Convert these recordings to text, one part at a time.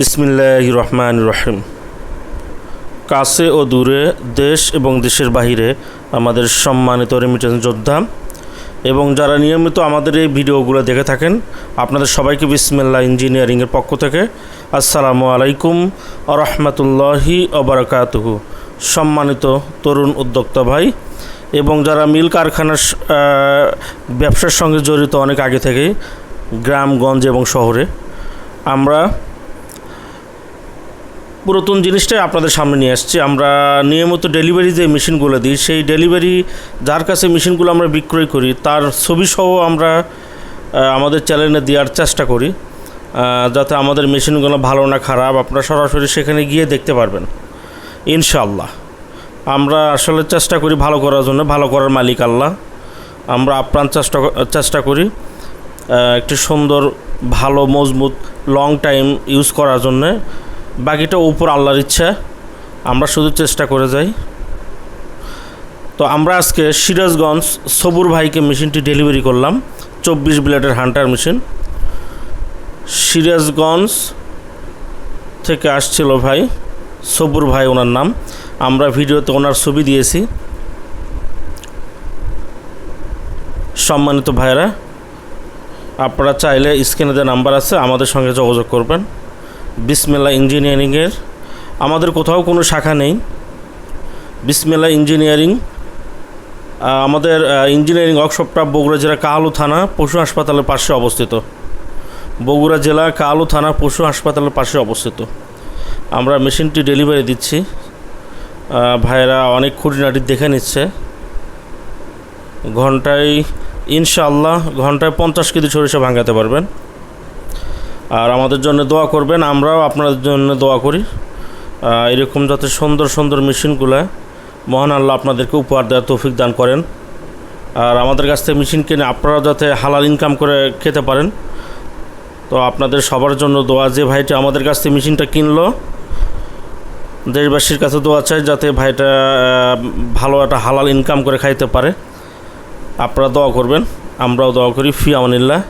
বিসমিল্লাহ রহমান রহিম কাছে ও দূরে দেশ এবং দেশের বাহিরে আমাদের সম্মানিত রেমিটেন্স যোদ্ধা এবং যারা নিয়মিত আমাদের এই ভিডিওগুলো দেখে থাকেন, আপনাদের সবাইকে বিসমিল্লা ইঞ্জিনিয়ারিংয়ের পক্ষ থেকে আসসালামু আলাইকুম রহমতুল্লাহি অবরাকাতুহু সম্মানিত তরুণ উদ্যোক্তা ভাই এবং যারা মিল কারখানার ব্যবসার সঙ্গে জড়িত অনেক আগে থেকেই গ্রামগঞ্জ এবং শহরে, আমরা পুরাতন জিনিসটাই আপনাদের সামনে নিয়ে আসছি। আমরা নিয়মিত ডেলিভারি যে মেশিনগুলো দিই, সেই ডেলিভারি যার কাছে মেশিনগুলো আমরা বিক্রয় করি, তার ছবিসহ আমরা আমাদের চ্যানেলে দেওয়ার চেষ্টা করি যাতে আমাদের মেশিনগুলো ভালো না খারাপ। আপনারা সরাসরি সেখানে গিয়ে দেখতে পারবেন। ইনশাআল্লাহ। আমরা আসলে চেষ্টা করি ভালো করার জন্য। ভালো করার মালিক আল্লাহ। আমরা আপ্রাণ চেষ্টা চেষ্টা করি একটি সুন্দর, ভালো, মজবুত লং টাইম ইউজ করার জন্যে। বাকিটা উপর আল্লাহর ইচ্ছা। আমরা শুধু চেষ্টা করে যাই। তো আমরা আজকে সিরাজগঞ্জ সবুর ভাইকে মেশিনটি ডেলিভারি করলাম। চব্বিশ ব্লেডের হান্টার মেশিন। সিরাজগঞ্জ থেকে আসছিল ভাই, সবুর ভাই ওনার নাম। আমরা ভিডিওতে ওনার ছবি দিয়েছি। সম্মানিত ভাইরা আপনারা চাইলে স্ক্রিনে যে নাম্বার আছে, আমাদের সঙ্গে যোগাযোগ করবেন। বিসমেলা ইঞ্জিনিয়ারিংয়ের। আমাদের কোথাও কোনো শাখা নেই। বিসমেলা ইঞ্জিনিয়ারিং আমাদের ইঞ্জিনিয়ারিং ওয়ার্কশপটা বগুড়া জেলা কাহালু থানা পশু হাসপাতালের পাশে অবস্থিত। বগুড়া জেলা কাহালু থানা পশু হাসপাতালের পাশে অবস্থিত। আমরা মেশিনটি ডেলিভারি দিচ্ছি। ভাইয়েরা অনেক খুঁটিনাটি দেখে নিচ্ছে। ঘন্টায়, ইনশাআল্লাহ, ঘন্টায় পঞ্চাশ কেজি সরিষা ভাঙাতে পারবেন। আর আমাদের জন্য দোয়া করবেন, আমরাও আপনাদের জন্য দোয়া করি। এরকম যাতে সুন্দর সুন্দর মেশিনগুলো, মহান আল্লাহ আপনাদেরকে উপহার দেওয়ার তৌফিক দান করেন। আর আমাদের কাছ থেকে মেশিন কিনে আপনারাও যাতে হালাল ইনকাম করে খেতে পারেন। তো আপনাদের সবার জন্য দোয়া, যে ভাইটা আমাদের কাছ থেকে মেশিনটা কিনলো, দেশবাসীর কাছে দোয়া চাই যাতে ভাইটা ভালো একটা হালাল ইনকাম করে খাইতে পারে। আপনারা দোয়া করবেন, আমরাও দোয়া করি, ফি আমানিল্লাহ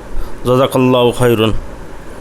জাজাকাল্লাহ খৈরুন